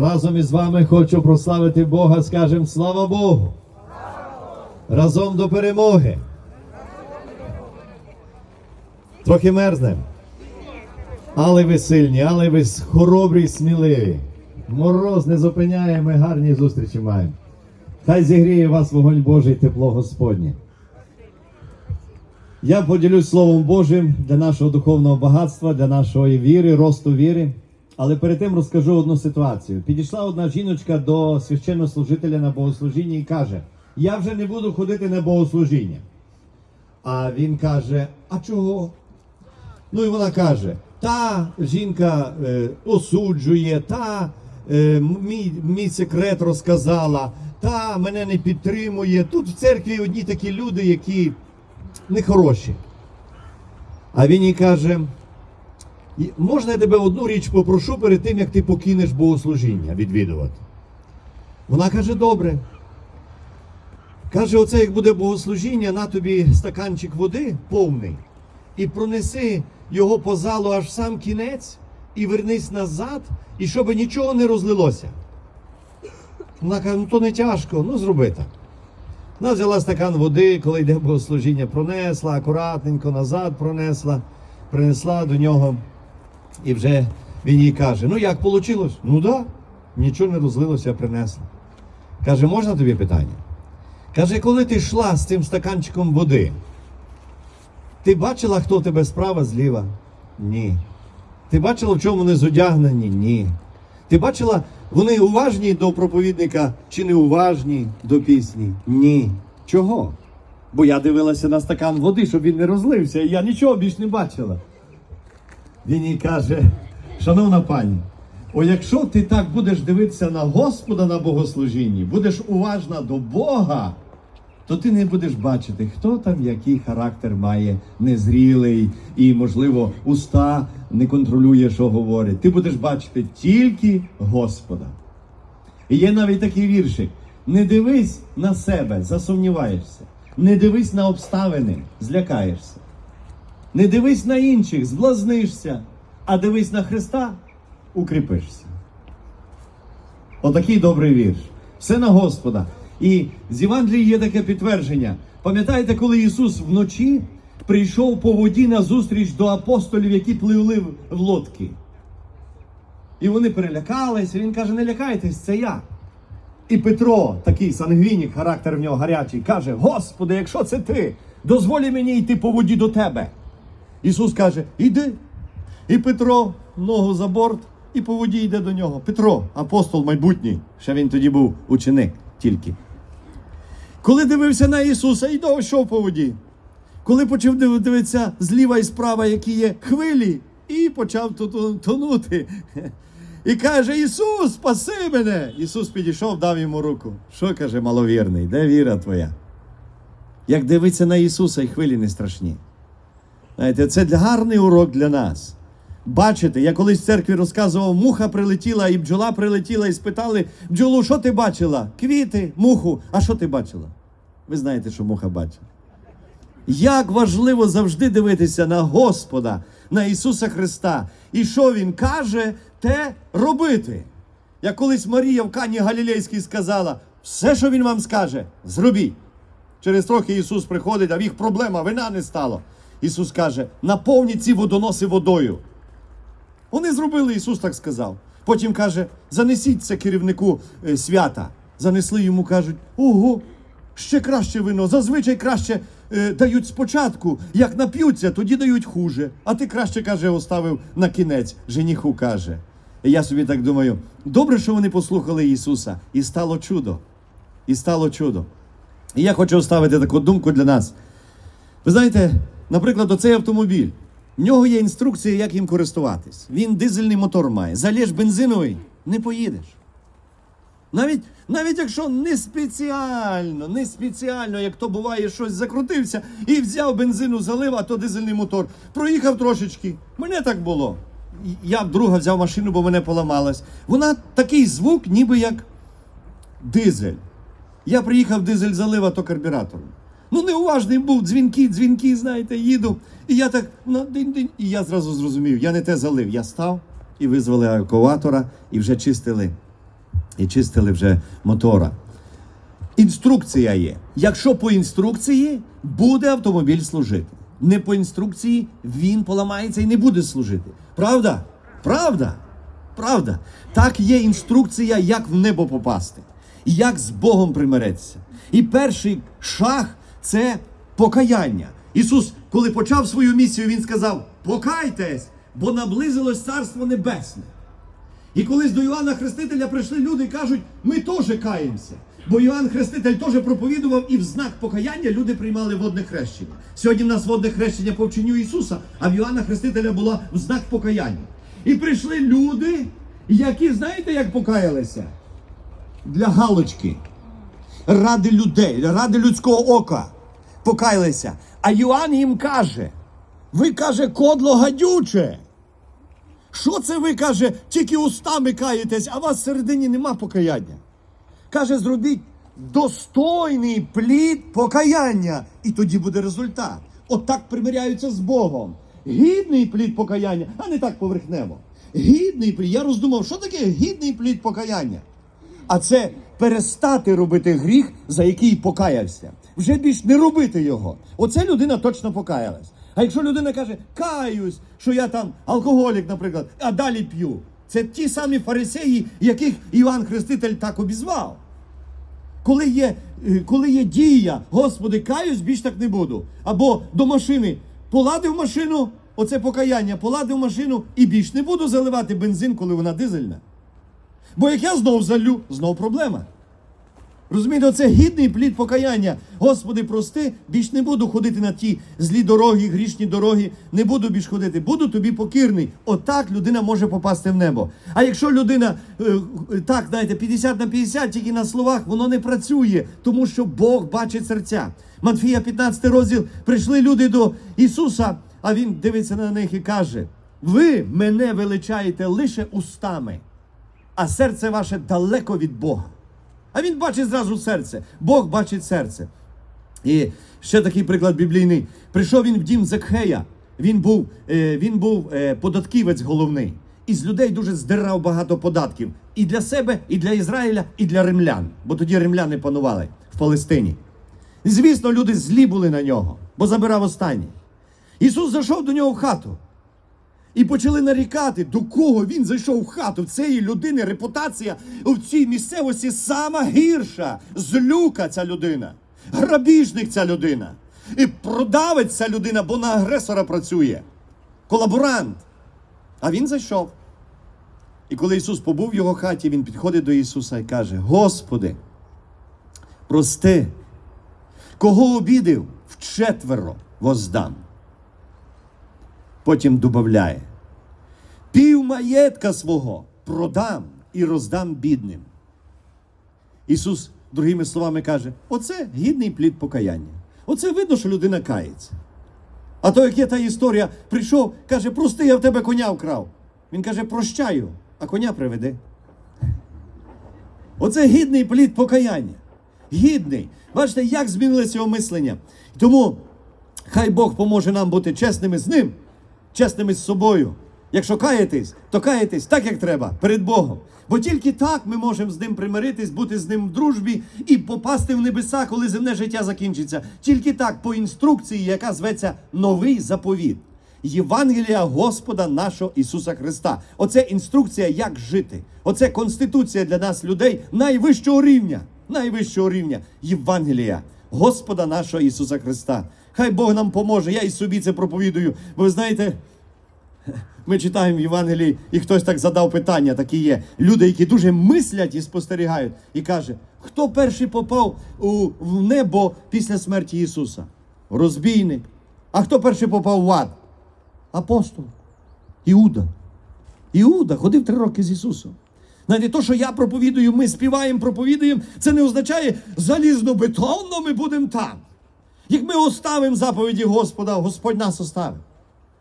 Разом із вами хочу прославити Бога, скажем слава Богу. Разом до перемоги. Трохи мерзнем. Але ви сильні, але ви хоробрі і сміливі. Мороз не зупиняє, ми гарні зустрічі маємо. Хай зігріє вас вогонь Божий, тепло Господнє. Я поділюсь Словом Божим для нашого духовного багатства, для нашої віри, росту віри. Але перед тим розкажу одну ситуацію. Підійшла одна жіночка до священнослужителя на богослужінні і каже: Я вже не буду ходити на богослужіння. А він каже: А чого? Ну і вона каже: та жінка е, осуджує, та е, мій, мій секрет розказала, та мене не підтримує. Тут в церкві одні такі люди, які нехороші. А він їй каже: «І можна я тебе одну річ попрошу перед тим, як ти покинеш богослужіння відвідувати? Вона каже, добре. Каже, оце як буде богослужіння, на тобі стаканчик води повний, і пронеси його по залу аж в сам кінець, і вернись назад, і щоб нічого не розлилося. Вона каже, ну то не тяжко, ну зроби так. Вона взяла стакан води, коли йде богослужіння, пронесла, акуратненько назад пронесла, принесла до нього. І вже він їй каже: ну як вийшло? Ну так, да, нічого не розлилося, принесла. Каже, можна тобі питання? Каже, коли ти йшла з цим стаканчиком води, ти бачила, хто тебе справа зліва? Ні. Ти бачила, в чому вони зодягнені? Ні. Ти бачила, вони уважні до проповідника чи не уважні до пісні? Ні. Чого? Бо я дивилася на стакан води, щоб він не розлився, і я нічого більш не бачила. Він їй каже, шановна пані, о якщо ти так будеш дивитися на Господа на богослужінні, будеш уважна до Бога, то ти не будеш бачити, хто там який характер має незрілий і, можливо, уста не контролює, що говорить. Ти будеш бачити тільки Господа. І є навіть такий віршик: не дивись на себе, засумніваєшся, не дивись на обставини, злякаєшся. Не дивись на інших, зблазнишся, а дивись на Христа, укріпишся. Отакий добрий вірш. Все на Господа. І з Євангелії є таке підтвердження. Пам'ятаєте, коли Ісус вночі прийшов по воді на зустріч до апостолів, які пливли в лодки? І вони перелякалися. Він каже: не лякайтесь, це я. І Петро, такий сангвінік, характер в нього гарячий, каже: Господи, якщо це ти, дозволі мені йти по воді до тебе. Ісус каже: Іди. І Петро ногу за борт і по воді йде до нього. Петро, апостол майбутній, ще він тоді був ученик тільки. Коли дивився на Ісуса, і йшов по воді. Коли почав дивитися зліва і справа, які є хвилі, і почав тонути. І каже: Ісус, спаси мене! Ісус підійшов, дав йому руку. Що каже маловірний? Де віра твоя? Як дивиться на Ісуса, і хвилі не страшні. Знаєте, це гарний урок для нас. Бачите, я колись в церкві розказував, муха прилетіла і бджола прилетіла і спитали бджолу, що ти бачила? Квіти, муху. А що ти бачила? Ви знаєте, що муха бачила. Як важливо завжди дивитися на Господа, на Ісуса Христа. І що Він каже, те робити. Як колись Марія в Кані Галілейській сказала, все, що Він вам скаже, зробіть. Через трохи Ісус приходить, а в їх проблема, вина не стало. Ісус каже: наповніть ці водоноси водою. Вони зробили, Ісус так сказав. Потім каже: занесіть це керівнику е, свята. Занесли йому, кажуть, ого, ще краще вино. Зазвичай краще е, дають спочатку. Як нап'ються, тоді дають хуже. А ти краще, каже, оставив на кінець, женіху каже. Я собі так думаю, добре, що вони послухали Ісуса, і стало чудо. І стало чудо. І я хочу оставити таку думку для нас. Ви знаєте, наприклад, оцей автомобіль. В нього є інструкція, як їм користуватись. Він дизельний мотор має. Залєш бензиновий, не поїдеш. Навіть, навіть якщо не спеціально, не спеціально, як то буває, щось закрутився і взяв бензину, залив, а то дизельний мотор. Проїхав трошечки. Мене так було. Я друга взяв машину, бо мене поламалась. Вона такий звук, ніби як дизель. Я приїхав дизель залив, а то карбюратором. Ну, неуважний був, дзвінки, дзвінки, знаєте, їду. І я так на день-день. І я зразу зрозумів, я не те залив. Я став і визвали евакуатора, і вже чистили і чистили вже мотора. Інструкція є. Якщо по інструкції буде автомобіль служити. Не по інструкції він поламається і не буде служити. Правда? Правда? Правда. Так є інструкція, як в небо попасти, як з Богом примиритися. І перший шаг це покаяння. Ісус, коли почав свою місію, Він сказав: Покайтесь, бо наблизилось Царство Небесне. І колись до Іоанна Хрестителя прийшли люди і кажуть, ми теж каємося. Бо Іоанн Хреститель теж проповідував і в знак покаяння люди приймали водне хрещення. Сьогодні в нас водне хрещення по вченню Ісуса, а в Іоанна Хрестителя була в знак покаяння. І прийшли люди, які, знаєте, як покаялися? Для галочки. Ради людей, ради людського ока. Покаялися. А Йоанн їм каже: ви каже, кодло гадюче. Що це ви, каже, тільки устами каєтесь, а вас всередині нема покаяння? Каже, зробіть достойний плід покаяння, і тоді буде результат. От так примиряються з Богом. Гідний плід покаяння, а не так поверхнево. Гідний плід. Я роздумав, що таке гідний плід покаяння? А це перестати робити гріх, за який покаявся. Вже більш не робити його. Оце людина точно покаялась. А якщо людина каже, каюсь, що я там алкоголік, наприклад, а далі п'ю. Це ті самі фарисеї, яких Іван Хреститель так обізвав. Коли є, е, коли є дія, Господи, каюсь, більш так не буду. Або до машини поладив машину, оце покаяння, поладив машину і більш не буду заливати бензин, коли вона дизельна. Бо як я знов залю, знов проблема. Розумієте, це гідний плід покаяння. Господи, прости, більш не буду ходити на ті злі дороги, грішні дороги, не буду більш ходити, буду тобі покірний. Отак людина може попасти в небо. А якщо людина е, е, так, знаєте, 50 на 50, тільки на словах, воно не працює, тому що Бог бачить серця. Матфія 15 розділ прийшли люди до Ісуса, а Він дивиться на них і каже: Ви мене величаєте лише устами, а серце ваше далеко від Бога. А він бачить зразу серце. Бог бачить серце. І ще такий приклад біблійний. Прийшов він в дім Зекхея. Він був, е, він був е, податківець головний. І з людей дуже здирав багато податків. І для себе, і для Ізраїля, і для римлян. Бо тоді римляни панували в Палестині. І, звісно, люди злі були на нього, бо забирав останнє. Ісус зайшов до нього в хату. І почали нарікати, до кого він зайшов в хату. В цієї людини репутація в цій місцевості сама гірша. Злюка ця людина, грабіжник ця людина. І продавець ця людина, бо на агресора працює. Колаборант. А він зайшов. І коли Ісус побув в його хаті, Він підходить до Ісуса і каже: Господи, прости, кого обідив, вчетверо воздам. Потім додає, пів маєтка свого продам і роздам бідним. Ісус, другими словами, каже: оце гідний плід покаяння. Оце видно, що людина кається. А то, як є та історія, прийшов, каже, прости, я в тебе коня вкрав. Він каже, прощаю, а коня приведи. Оце гідний плід покаяння. Гідний. Бачите, як змінилося його мислення. Тому хай Бог поможе нам бути чесними з ним, чесними з собою. Якщо каєтесь, то каєтесь так, як треба, перед Богом. Бо тільки так ми можемо з ним примиритись, бути з ним в дружбі і попасти в небеса, коли земне життя закінчиться. Тільки так, по інструкції, яка зветься Новий заповіт. Євангелія Господа нашого Ісуса Христа. Оце інструкція, як жити. Оце конституція для нас, людей, найвищого рівня. Найвищого рівня Євангелія Господа нашого Ісуса Христа. Хай Бог нам поможе. Я і собі це проповідую. Бо ви знаєте, ми читаємо в Євангелії, і хтось так задав питання, такі є. Люди, які дуже мислять і спостерігають, і каже, хто перший попав у, в небо після смерті Ісуса? Розбійник. А хто перший попав в ад? Апостол. Іуда. Іуда ходив три роки з Ісусом. Навіть то, що я проповідую, ми співаємо, проповідуємо, це не означає залізно-бетонно ми будемо там. Як ми оставимо заповіді Господа, Господь нас оставить.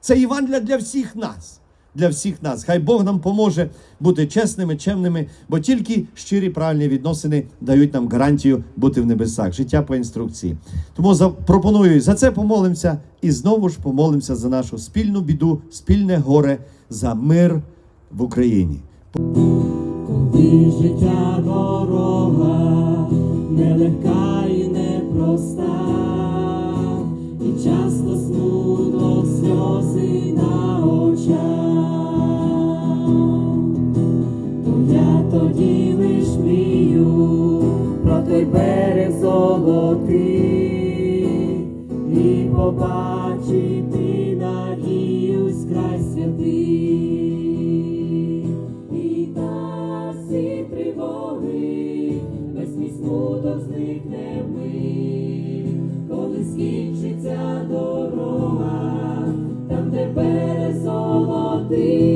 Це Євангелія для всіх нас. Для всіх нас. Хай Бог нам поможе бути чесними, чемними, бо тільки щирі правильні відносини дають нам гарантію бути в небесах. Життя по інструкції. Тому пропоную за це помолимося і знову ж помолимося за нашу спільну біду, спільне горе, за мир в Україні. Коли життя дорога нелегка і непроста, часто смуток сльози на очах, то я тоді лиш мрію про той берег золотий золотий,